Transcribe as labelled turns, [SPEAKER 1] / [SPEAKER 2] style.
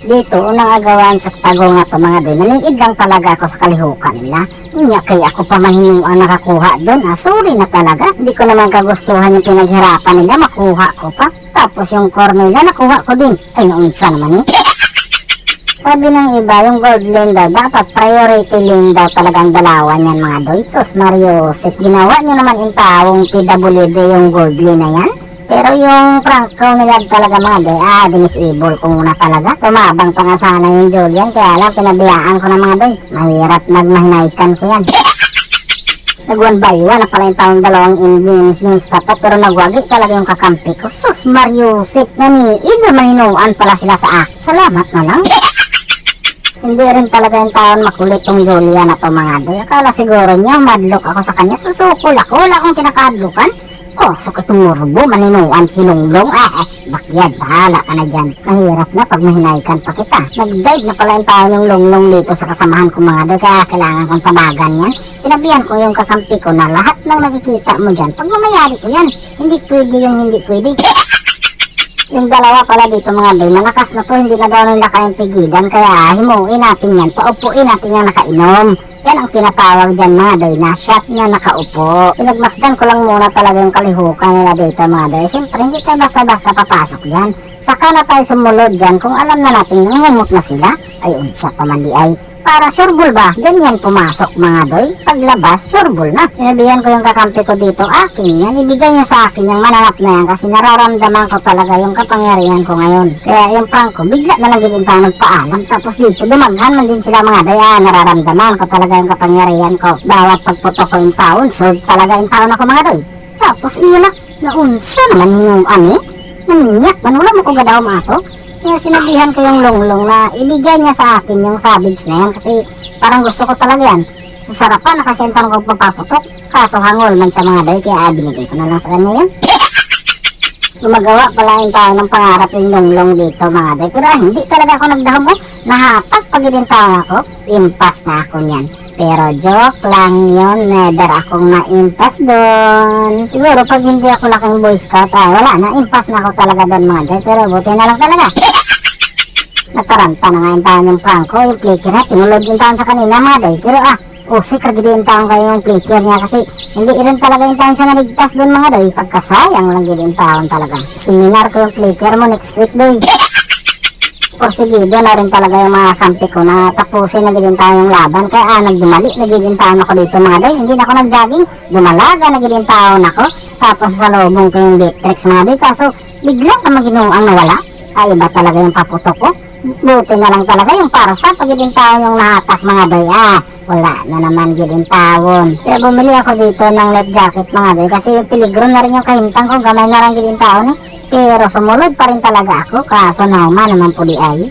[SPEAKER 1] Dito, unang agawan sa tago nga to mga doy. Naniid talaga ako sa kalihukan nila. Inya kay ako pa man ang nakakuha doon. Ah, sorry na talaga. Hindi ko naman kagustuhan yung pinaghirapan nila. Makuha ko pa. Tapos yung corner nila, nakuha ko din. Ay, noon siya naman eh. Sabi ng iba, yung gold lane daw, dapat priority lane daw talagang dalawa niyan mga doy. Sus Mario Joseph, ginawa niyo naman yung taong PWD yung gold lane na yan. Pero yung Franco nila talaga mga doy, ah, dinisable ko muna talaga. Tumabang pa nga sana yung Julian, kaya lang pinabiyaan ko na mga doy. Mahirap nagmahinaykan ko yan. Nag one by one na pala yung taong dalawang inwins news tapat pero nagwagi talaga yung kakampi ko. Sus Mario Joseph na ni Idol maninuan pala sila sa akin. Salamat na lang. Hindi rin talaga yung taon makulit tong Julia na to mga doy. Akala siguro niya madlock ako sa kanya. Susukol ako. Wala akong kinakadlukan. Oh, sukit murbo, maninuan si Longlong. Ah, eh, bakyad, bahala ka na dyan. Mahirap na pag mahinaykan pa kita. Nag-dive na pala yung taon yung Longlong dito sa kasamahan ko mga doy. Kaya kailangan kong tabagan yan. Sinabihan ko yung kakampi ko na lahat ng nakikita mo dyan, pag mamayari ko yan. Hindi pwede yung hindi pwede. Yung dalawa pala dito mga doy, malakas na to, hindi na daw nila kayang pigilan, kaya himuin natin yan, paupuin natin yung nakainom. Yan ang tinatawag dyan mga doy, na shot na nakaupo. Pinagmasdan ko lang muna talaga yung kalihukan nila dito mga doy. Siyempre, hindi tayo basta-basta papasok dyan. Saka na tayo sumulod dyan kung alam na natin humot na sila. Ay, unsa pa man di ay. Para sureball ba? Ganyan pumasok mga doy. Paglabas, sureball na. Sinabihan ko yung kakampi ko dito, akin yan. Ibigay nyo sa akin yung mananap na yan kasi nararamdaman ko talaga yung kapangyarihan ko ngayon. Kaya yung prank ko, bigla na lang tayo nagpaalam. Tapos dito, dumaghan man din sila mga doy. Ah, nararamdaman ko talaga yung kapangyarihan ko. Bawat pagputok ko yung taon, solve talaga yung taon ako mga doy. Tapos yun na, naunsa naman yung ani. Nanyak, man wala mo gadaw ato. Kaya sinabihan ko yung longlong na ibigay niya sa akin yung savage na yan kasi parang gusto ko talaga yan. Sarapan na kasi ang tanong ko pagpaputok. Kaso hangol man sa mga day kaya ah, binigay ko na lang sa kanya yun. Gumagawa pala yung tao ng pangarap yung longlong dito mga day. Pero ah, hindi talaga ako nagdahom mo. Nahapak pag tao ako. Impas na ako niyan. Pero joke lang yun, never akong na-impas doon. Siguro pag hindi ako laking boy scout, ay wala na, impas na ako talaga doon mga day. Pero buti na lang talaga. Nataranta na nga yung taon ng Franco, yung flicker na, tinulog yung taon sa kanina mga day. Pero ah, usik ragid yung taon kayo yung flicker niya kasi hindi rin talaga yung taon siya naligtas doon mga day. Pagkasayang lang yun yung taon talaga. Seminar ko yung flicker mo next week day. Porsigido na rin talaga yung mga kampi ko na tapusin na din tayo yung laban. Kaya ah, nagdumali, nagiging taon ako dito mga day. Hindi na ako nag-jogging, dumalaga, nagiging taon ako. Tapos sa lobong ko yung Beatrix mga day. Kaso bigla na maginuang nawala. Ay iba talaga yung paputok ko. Buti na lang talaga yung parsa pagiging taon yung nahatak mga day. Ah, wala na naman gilin tawon. Kaya bumili ako dito ng life jacket mga day. Kasi yung peligro na rin yung kahimtang ko. Gamay na lang gilin taon eh. Pero sumunod pa rin talaga ako. Kaso naman naman po di ay.